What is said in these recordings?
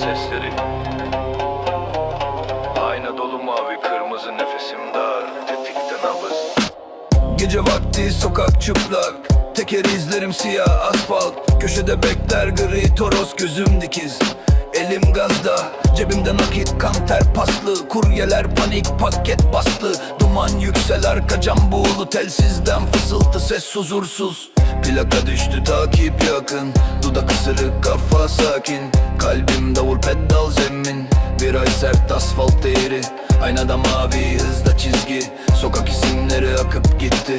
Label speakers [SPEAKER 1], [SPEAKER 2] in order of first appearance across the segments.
[SPEAKER 1] sesleri. Ayna dolu mavi kırmızı nefesim dar. Tetikte nabız
[SPEAKER 2] Gece vakti sokak çıplak. Teker izlerim siyah asfalt. Köşede bekler gri toros gözüm dikiz. Elim gazda Cebimde nakit kan ter paslı. Kuryeler panik paket bastı. Duman yüksel arka cam buğulu Telsizden fısıltı ses huzursuz Plaka düştü takip yakın. Dudak ısırık kafa sakin. Kalbim davul pedal zemin. Viraj sert asfalt eğri Aynada mavi hızda çizgi. Sokak isimleri akıp gitti.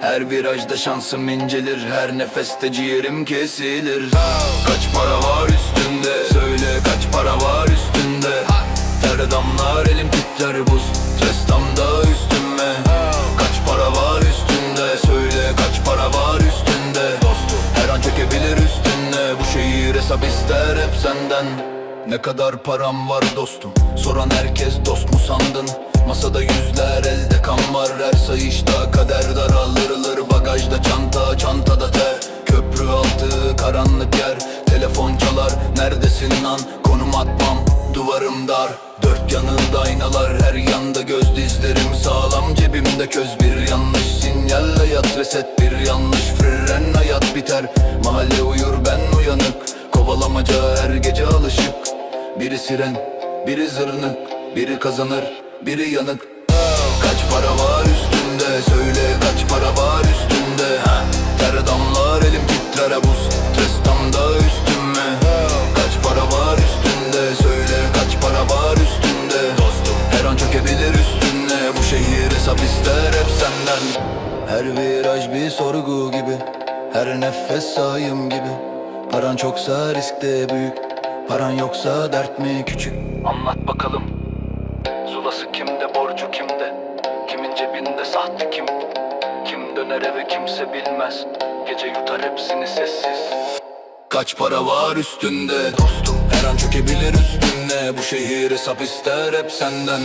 [SPEAKER 2] Her virajda şansım incelir. Her nefeste ciğerim kesilir. Kaç para var üstünde? Söyle kaç para var üstünde? Ter damlar elim titrer buz hesap ister hep senden. Ne kadar param var dostum? Soran herkes dost mu sandın? Masada yüzler elde kan var. Her sayışta kader daralırılır Bagajda çanta çantada ter. Köprü altı karanlık yer. Telefon çalar. Neredesin lan? Konum atmam. Duvarım dar. Dört yanında aynalar. Her yanda göz dizlerim Sağlam. Cebimde köz bir yanlış Sinyal hayat reset bir yanlış Fren. Hayat biter. Mahalle Kovalamaca her gece alışık. Biri siren, biri zırnık. Biri kazanır, biri yanık. Kaç para var üstünde? Söyle kaç para var üstünde? Ter damlar elim titrer buz. Stres tam da üstüme. Kaç para var üstünde? Söyle kaç para var üstünde? Dostum her an çökebilir üstüne Bu şehir hesap ister hep senden. Her viraj bir sorgu gibi. Her nefes sayım gibi Paran çoksa riskte büyük. Paran yoksa dert mi küçük? Anlat bakalım. Zulası kimde borcu kimde? Kimin cebinde sahte kim? Kim döner eve kimse bilmez. Gece yutar hepsini sessiz. Kaç para var üstünde? Dostum Her an çökebilir üstüne Bu şehir hesap ister hep senden